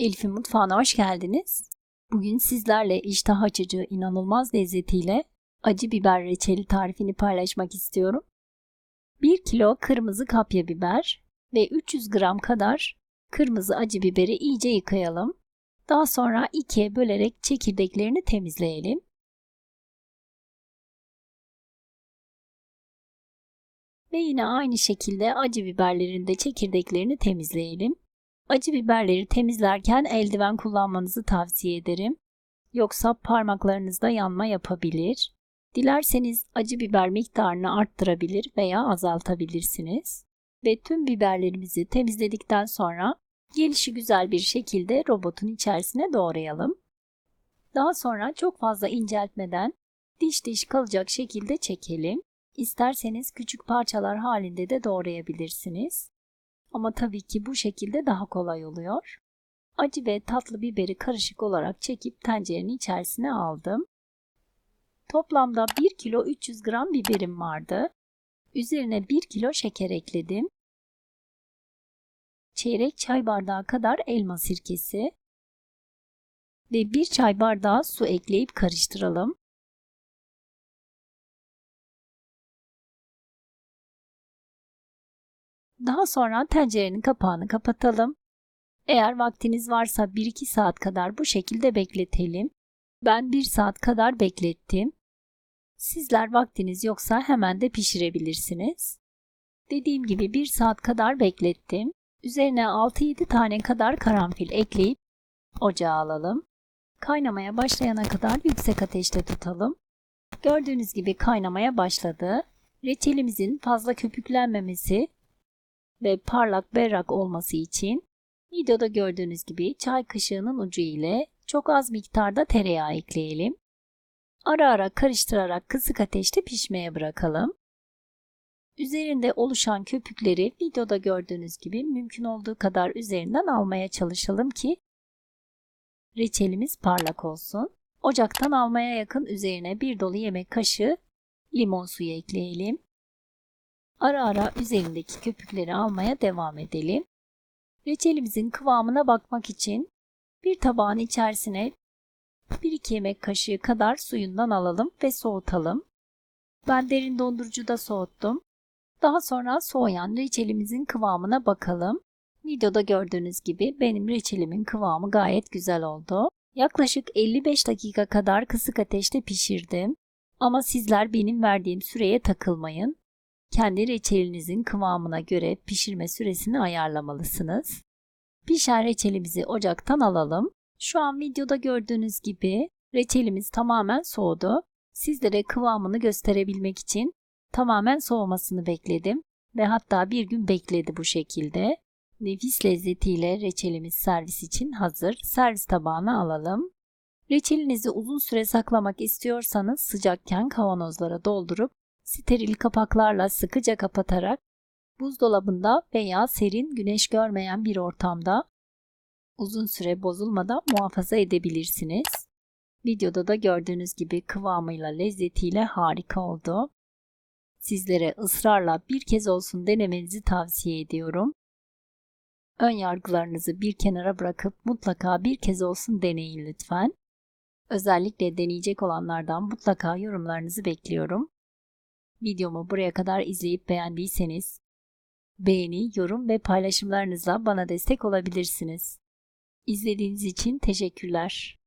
Elif'in mutfağına hoş geldiniz. Bugün sizlerle iştah açıcı, inanılmaz lezzetiyle acı biber reçeli tarifini paylaşmak istiyorum. 1 kilo kırmızı kapya biber ve 300 gram kadar kırmızı acı biberi iyice yıkayalım. Daha sonra ikiye bölerek çekirdeklerini temizleyelim. Ve yine aynı şekilde acı biberlerin de çekirdeklerini temizleyelim. Acı biberleri temizlerken eldiven kullanmanızı tavsiye ederim. Yoksa parmaklarınızda yanma yapabilir. Dilerseniz acı biber miktarını arttırabilir veya azaltabilirsiniz. Ve tüm biberlerimizi temizledikten sonra gelişi güzel bir şekilde robotun içerisine doğrayalım. Daha sonra çok fazla inceltmeden diş diş kalacak şekilde çekelim. İsterseniz küçük parçalar halinde de doğrayabilirsiniz. Ama tabii ki bu şekilde daha kolay oluyor. Acı ve tatlı biberi karışık olarak çekip tencerenin içerisine aldım. Toplamda 1 kilo 300 gram biberim vardı. Üzerine 1 kilo şeker ekledim. Çeyrek çay bardağı kadar elma sirkesi ve 1 çay bardağı su ekleyip karıştıralım. Daha sonra tencerenin kapağını kapatalım. Eğer vaktiniz varsa 1-2 saat kadar bu şekilde bekletelim. Ben 1 saat kadar beklettim. Sizler vaktiniz yoksa hemen de pişirebilirsiniz. Dediğim gibi 1 saat kadar beklettim. Üzerine 6-7 tane kadar karanfil ekleyip ocağa alalım. Kaynamaya başlayana kadar yüksek ateşte tutalım. Gördüğünüz gibi kaynamaya başladı. Reçelimizin fazla köpüklenmemesi ve parlak berrak olması için videoda gördüğünüz gibi çay kaşığının ucu ile çok az miktarda tereyağı ekleyelim. Ara ara karıştırarak kısık ateşte pişmeye bırakalım. Üzerinde oluşan köpükleri videoda gördüğünüz gibi mümkün olduğu kadar üzerinden almaya çalışalım ki reçelimiz parlak olsun. Ocaktan almaya yakın üzerine bir dolu yemek kaşığı limon suyu ekleyelim. Ara ara üzerindeki köpükleri almaya devam edelim. Reçelimizin kıvamına bakmak için bir tabağın içerisine 1-2 yemek kaşığı kadar suyundan alalım ve soğutalım. Ben derin dondurucuda soğuttum. Daha sonra soğuyan reçelimizin kıvamına bakalım. Videoda gördüğünüz gibi benim reçelimin kıvamı gayet güzel oldu. Yaklaşık 55 dakika kadar kısık ateşte pişirdim. Ama sizler benim verdiğim süreye takılmayın kendi reçelinizin kıvamına göre pişirme süresini ayarlamalısınız. Pişen reçelimizi ocaktan alalım. Şu an videoda gördüğünüz gibi reçelimiz tamamen soğudu. Sizlere kıvamını gösterebilmek için tamamen soğumasını bekledim ve hatta bir gün bekledi bu şekilde. Nefis lezzetiyle reçelimiz servis için hazır. Servis tabağına alalım. Reçelinizi uzun süre saklamak istiyorsanız sıcakken kavanozlara doldurup steril kapaklarla sıkıca kapatarak buzdolabında veya serin güneş görmeyen bir ortamda uzun süre bozulmadan muhafaza edebilirsiniz. Videoda da gördüğünüz gibi kıvamıyla lezzetiyle harika oldu. Sizlere ısrarla bir kez olsun denemenizi tavsiye ediyorum. Ön yargılarınızı bir kenara bırakıp mutlaka bir kez olsun deneyin lütfen. Özellikle deneyecek olanlardan mutlaka yorumlarınızı bekliyorum. Videomu buraya kadar izleyip beğendiyseniz beğeni, yorum ve paylaşımlarınızla bana destek olabilirsiniz. İzlediğiniz için teşekkürler.